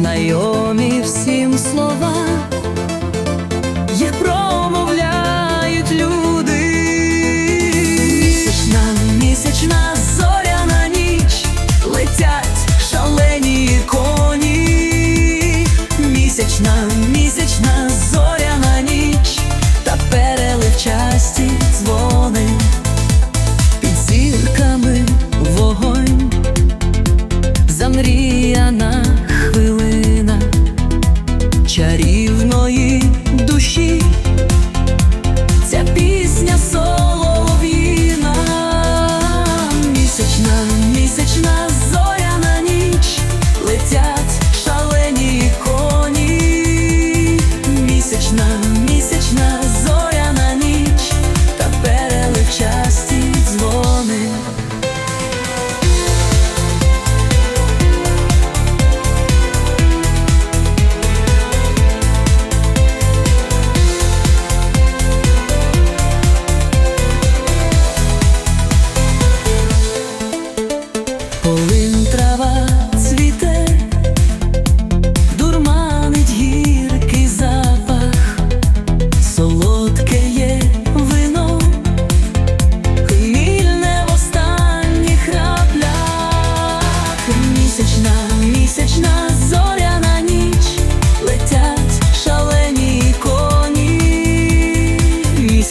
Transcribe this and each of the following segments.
ない місячна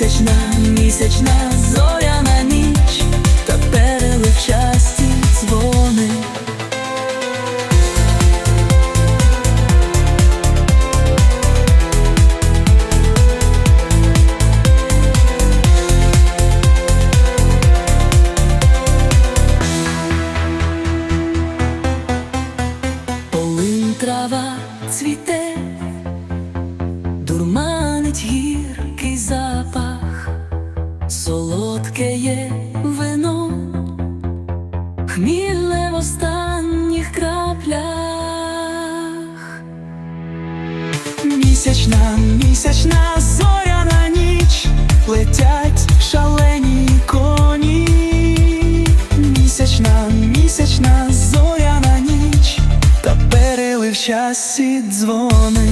Місячна, місячна зоряна ніч, та переливчасті дзвони. Полин трава цвіте, солодке є вино, хмільне в останніх краплях. Місячна, місячна зоряна ніч, летять шалені коні. Місячна, місячна зоряна ніч, та перелив щасті дзвони.